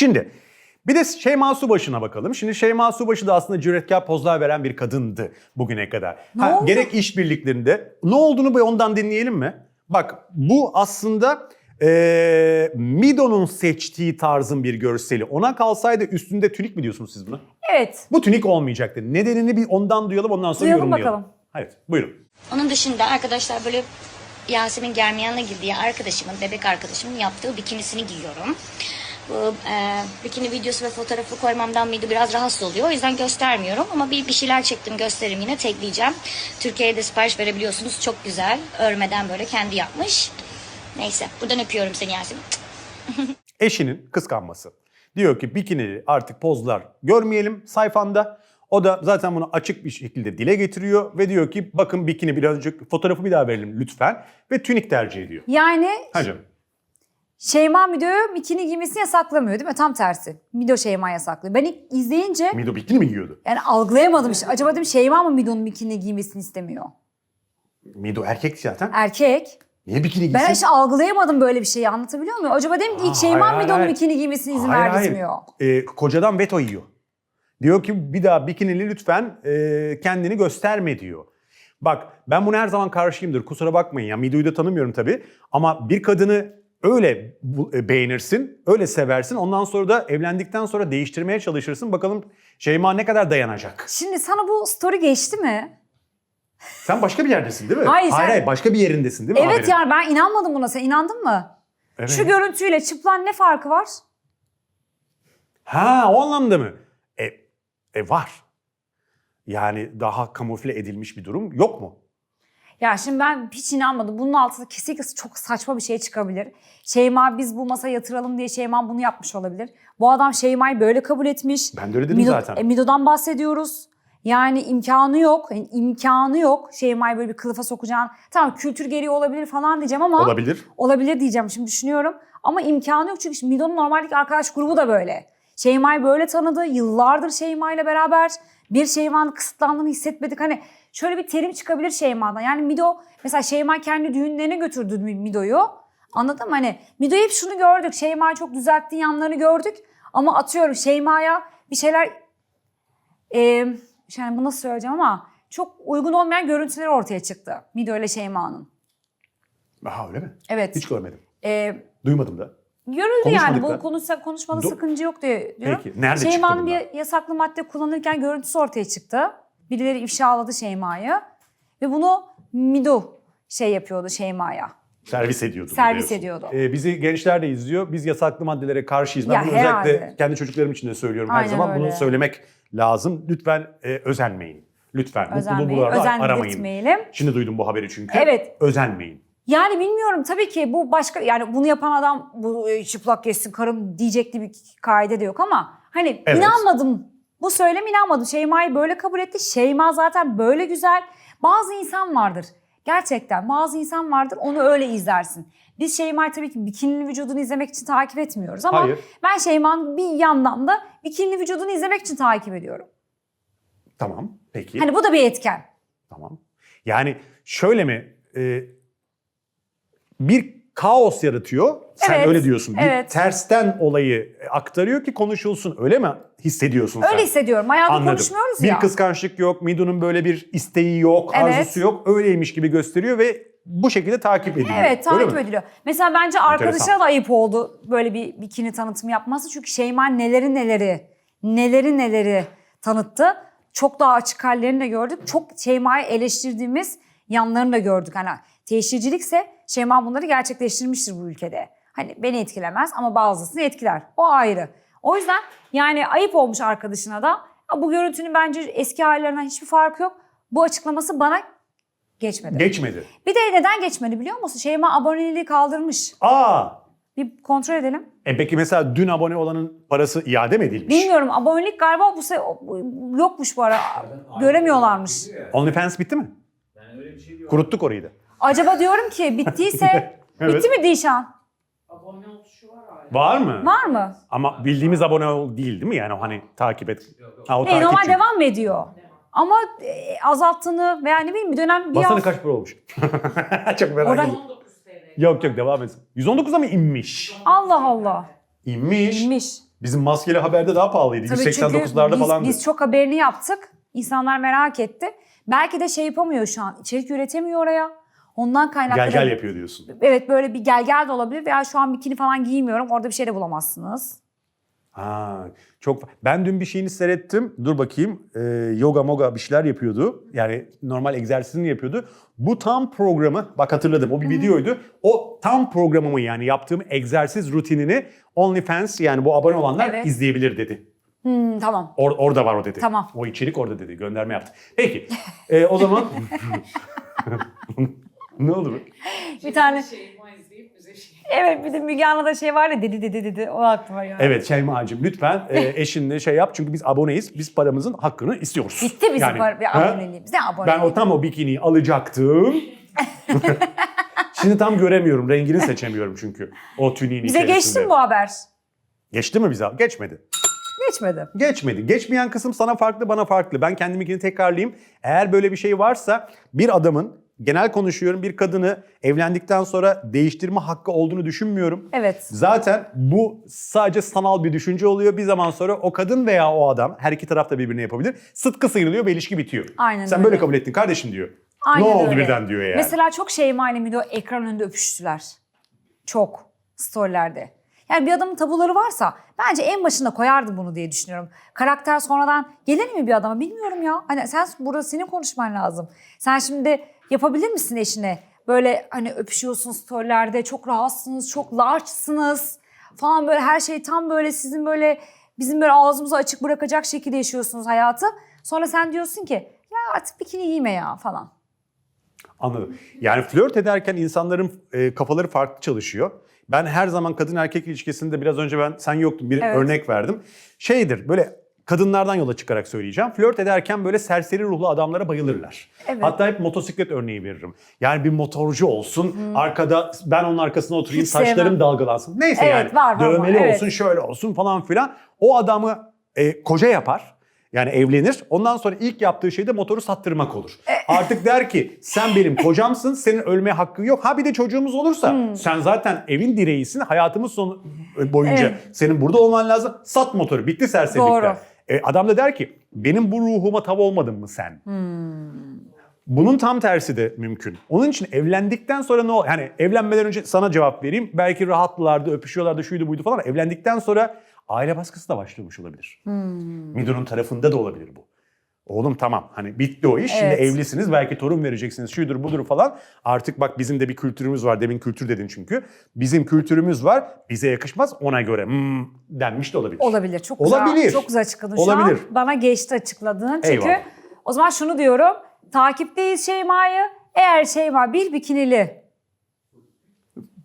Şimdi bir de Şeyma Subaşı'na bakalım. Şimdi Şeyma Subaşı da aslında cüretkar pozlar veren bir kadındı bugüne kadar. Ne oldu? Gerek işbirliklerinde. Ne olduğunu bir ondan dinleyelim mi? Bak bu aslında eee Mido'nun seçtiği tarzın bir görseli. Ona kalsaydı üstünde tünik mi diyorsunuz siz buna? Evet. Bu tünik olmayacaktı. Nedenini bir ondan duyalım ondan sonra Duyalım yorumlayalım. bakalım. Evet buyurun. Onun dışında arkadaşlar böyle Yasemin Germiyan'la girdiği arkadaşımın, bebek arkadaşımın yaptığı bikinisini giyiyorum. Bu e, bikini videosu ve fotoğrafı koymamdan mıydı biraz rahatsız oluyor. O yüzden göstermiyorum ama bir, bir şeyler çektim gösteririm yine tekleyeceğim. Türkiye'de sipariş verebiliyorsunuz. Çok güzel. Örmeden böyle kendi yapmış. Neyse buradan öpüyorum seni Yasemin. eşinin kıskanması. Diyor ki bikini artık pozlar görmeyelim sayfanda. O da zaten bunu açık bir şekilde dile getiriyor ve diyor ki bakın bikini birazcık fotoğrafı bir daha verelim lütfen ve tünik tercih ediyor. Yani Ha canım. Şeyma Mido'yu bikini giymesini yasaklamıyor değil mi? Tam tersi. Mido Şeyma yasaklıyor. Ben ilk izleyince Mido bikini mi giyiyordu? yani algılayamadım işte. Acaba dedim Şeyma mı Mido'nun bikini giymesini istemiyor? Mido erkek zaten. Erkek. Niye bikini giysin? Ben işte algılayamadım böyle bir şeyi anlatabiliyor muyum? Acaba dedim ki ilk Aa, Şeyma hayır, Mido'nun hayır. bikini giymesine izin Hayır, hayır. verdirtmiyor. Ee, kocadan veto yiyor. Diyor ki bir daha bikinili lütfen e, kendini gösterme diyor. Bak ben buna her zaman karşıyımdır kusura bakmayın ya Mido'yu da tanımıyorum tabii. Ama bir kadını öyle e, beğenirsin, öyle seversin. Ondan sonra da evlendikten sonra değiştirmeye çalışırsın. Bakalım Şeyma ne kadar dayanacak. Şimdi sana bu story geçti mi? Sen başka bir yerdesin değil mi? Hayır, hayır, sen- hayır, başka bir yerindesin değil mi? Evet haberin? yani ben inanmadım buna. Sen inandın mı? Evet. Şu görüntüyle çıplan ne farkı var? Ha o anlamda mı? E, e var. Yani daha kamufle edilmiş bir durum yok mu? Ya şimdi ben hiç inanmadım. Bunun altında kesinlikle çok saçma bir şey çıkabilir. Şeyma biz bu masaya yatıralım diye Şeyma bunu yapmış olabilir. Bu adam Şeyma'yı böyle kabul etmiş. Ben de öyle dedim Mido, zaten. e, Mido'dan bahsediyoruz. Yani imkanı yok. Yani imkanı yok. Şeyma'yı böyle bir kılıfa sokacağın. Tamam kültür gereği olabilir falan diyeceğim ama. Olabilir. Olabilir diyeceğim şimdi düşünüyorum. Ama imkanı yok çünkü Mido'nun normaldeki arkadaş grubu da böyle. Şeyma'yı böyle tanıdı. Yıllardır Şeyma ile beraber. Bir Şeyma'nın kısıtlandığını hissetmedik. Hani şöyle bir terim çıkabilir Şeyma'dan. Yani Mido mesela Şeyma kendi düğünlerine götürdü Mido'yu. Anladın mı? Hani Mido'yu hep şunu gördük. Şeyma'yı çok düzelttiği yanlarını gördük. Ama atıyorum Şeyma'ya bir şeyler... E, yani bunu nasıl söyleyeceğim ama çok uygun olmayan görüntüleri ortaya çıktı. Mido ile Şeyma'nın. Aha öyle mi? Evet. Hiç görmedim. E, Duymadım da. Görüldü yani. Bu konuşsa, konuşmada Do- sakınca yok diye diyorum. Peki, nerede Şeyma'nın bir yasaklı madde kullanırken görüntüsü ortaya çıktı. Birileri ifşaladı Şeyma'yı. Ve bunu Mido şey yapıyordu Şeyma'ya. Servis ediyordu. Servis ediyordu. Ee, bizi gençler de izliyor. Biz yasaklı maddelere karşıyız. Ben Ya bunu herhalde. özellikle kendi çocuklarım için de söylüyorum her Aynen zaman. öyle. Bunu söylemek lazım. Lütfen e, özenmeyin. Lütfen. Mutluluğu Özenmeyin. buralarda Özen aramayın. belirtmeyelim. Şimdi duydum bu haberi çünkü. Evet. Özenmeyin. Yani bilmiyorum tabii ki bu başka yani bunu yapan adam bu e, çıplak geçsin karım diyecekti bir kaide de yok ama hani Evet. inanmadım. Bu söylem inanmadım. Şeyma'yı böyle kabul etti. Şeyma zaten böyle güzel. Bazı insan vardır. Gerçekten bazı insan vardır onu öyle izlersin. Biz Şeyma'yı tabii ki bikinili vücudunu izlemek için takip etmiyoruz ama Hayır. ben Şeyma'nın bir yandan da bikinili vücudunu izlemek için takip ediyorum. Tamam. Peki. Hani bu da bir etken. Tamam. Yani şöyle mi? e, bir kaos yaratıyor. Sen Evet, öyle diyorsun. Bir evet. tersten olayı aktarıyor ki konuşulsun. Öyle mi hissediyorsun sen? Öyle hissediyorum. Hayatı Anladım. konuşmuyoruz bir ya. kıskançlık yok, Mido'nun böyle bir isteği yok, Evet. arzusu yok. Öyleymiş gibi gösteriyor ve bu şekilde takip ediliyor. Evet Öyle takip ediliyor. Mesela bence Enteresan. da ayıp oldu böyle bir bikini tanıtımı yapması. Çünkü Şeyma neleri neleri, neleri neleri tanıttı. Çok daha açık hallerini de gördük. Çok Şeyma'yı eleştirdiğimiz yanlarını da gördük. Hani teşhircilikse Şeyma bunları gerçekleştirmiştir bu ülkede. Hani beni etkilemez ama bazısını etkiler. O ayrı. O yüzden yani ayıp olmuş arkadaşına da. Ya Bu görüntünün bence eski hallerinden hiçbir farkı yok. Bu açıklaması bana geçmedi. Geçmedi. Bir de neden geçmedi biliyor musun? Şeyma aboneliği kaldırmış. Aa! Bir kontrol edelim. E peki mesela dün abone olanın parası iade mi edilmiş? Bilmiyorum abonelik galiba bu se yokmuş bu ara. Göremiyorlarmış. OnlyFans bitti mi? Kuruttuk orayı da. Acaba diyorum ki bittiyse Evet. bitti mi Dişan? Var mı? Var mı? Ama bildiğimiz abone ol değil değil mi? Yani o hani takip et. Ha, o E, normal takipçi. devam mı ediyor? Ama e, azalttığını veya ne bileyim bir dönem bir Basanı kaç para olmuş? Çok merak Oradan- ettim. Yok yok devam etsin. 119'a mı inmiş? Allah Allah. İnmiş. İnmiş. Bizim maskeli haberde daha pahalıydı. Tabii çünkü 189'larda biz, falandı. biz çok haberini yaptık. İnsanlar merak etti. Belki de şey yapamıyor şu an. İçerik üretemiyor oraya. Ondan kaynaklı. Gel da- gel yapıyor diyorsun. Evet böyle bir gel gel de olabilir veya şu an bikini falan giymiyorum. Orada bir şey de bulamazsınız. Ha, çok ben dün bir şeyini seyrettim. Dur bakayım. Ee, yoga moga bir şeyler yapıyordu. Yani normal egzersizini yapıyordu. Bu tam programı bak hatırladım. O bir videoydu. O tam programımı yani yaptığım egzersiz rutinini OnlyFans yani bu abone olanlar Evet. izleyebilir dedi. Hmm, tamam. Or- orada var o dedi. Tamam. O içerik orada dedi. Gönderme yaptı. Peki. Ee, o zaman ne oldu bu? Bir tane bize şey. evet bir de Müge Anlı'da şey var ya dedi dedi dedi o aklıma geldi. Evet Şeyma'cığım lütfen e, eşinle şey yap çünkü biz aboneyiz. Biz paramızın hakkını istiyoruz. Bitti bizim Yani, par- bir aboneliğimiz. Ne Ben aboneliği? o tam o bikiniyi alacaktım. Şimdi tam göremiyorum. Rengini seçemiyorum çünkü. O tüniğin Bize içerisinde. geçti mi bu haber? Geçti mi bize? Geçmedi. Geçmedi. Geçmedi. Geçmeyen kısım sana farklı, bana farklı. Ben kendiminkini tekrarlayayım. Eğer böyle bir şey varsa bir adamın, genel konuşuyorum, bir kadını evlendikten sonra değiştirme hakkı olduğunu düşünmüyorum. Evet. Zaten bu sadece sanal bir düşünce oluyor. Bir zaman sonra o kadın veya o adam, her iki taraf da birbirine yapabilir. Sıtkı sıyrılıyor ve ilişki bitiyor. Aynen Sen öyle. böyle kabul ettin kardeşim diyor. Aynen ne oldu öyle. birden diyor yani. Mesela çok Şeyma ile Mido ekran önünde öpüştüler. Çok. Storylerde. Yani bir adamın tabuları varsa bence en başında koyardı bunu diye düşünüyorum. Karakter sonradan gelir mi bir adama bilmiyorum ya. Hani sen burada senin konuşman lazım. Sen şimdi yapabilir misin eşine? Böyle hani öpüşüyorsunuz storylerde çok rahatsınız, çok large'sınız falan böyle her şey tam böyle sizin böyle bizim böyle ağzımızı açık bırakacak şekilde yaşıyorsunuz hayatı. Sonra sen diyorsun ki ya artık bikini giyme ya falan. Anladım. Yani flört ederken insanların e, kafaları farklı çalışıyor. Ben her zaman kadın erkek ilişkisinde biraz önce ben sen yoktun bir Evet. örnek verdim. Şeydir böyle kadınlardan yola çıkarak söyleyeceğim. Flört ederken böyle serseri ruhlu adamlara bayılırlar. Evet. Hatta hep motosiklet örneği veririm. Yani bir motorcu olsun, arkada ben onun arkasına oturayım, Hiç saçlarım sevmem. dalgalansın. Neyse Evet, yani var, var, var. dövmeli Evet. olsun, şöyle olsun falan filan. O adamı e, koca yapar. Yani evlenir. Ondan sonra ilk yaptığı şey de motoru sattırmak olur. E, Artık der ki sen benim kocamsın, senin ölmeye hakkın yok. Ha bir de çocuğumuz olursa Hmm. sen zaten evin direğisin. Hayatımız sonu boyunca Evet. senin burada olman lazım. Sat motoru. Bitti serserilikler. Doğru. E, adam da der ki benim bu ruhuma tav olmadın mı sen? Bunun tam tersi de mümkün. Onun için evlendikten sonra ne ol? Yani evlenmeden önce sana cevap vereyim. Belki rahatlılardı, öpüşüyorlardı, şuydu buydu falan. Evlendikten sonra aile baskısı da başlamış olabilir. Midun'un tarafında da olabilir bu. Oğlum tamam hani bitti o iş. Şimdi Evet. evlisiniz belki torun vereceksiniz şudur budur falan. Artık bak bizim de bir kültürümüz var. Demin kültür dedin çünkü. Bizim kültürümüz var. Bize yakışmaz ona göre hmm, denmiş de olabilir. Olabilir. Çok Olabilir. güzel. Çok güzel açıkladın şu Olabilir. an. Bana geçti açıkladığın. Çünkü Eyvallah. o zaman şunu diyorum. Takipteyiz Şeyma'yı. Eğer Şeyma bir bikinili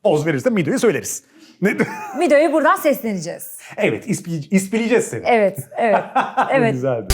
Poz verirse Mido'ya söyleriz. Ne? videoyu buradan sesleneceğiz. evet ispi, ispileyeceğiz seni. Evet, evet, evet. Güzeldi.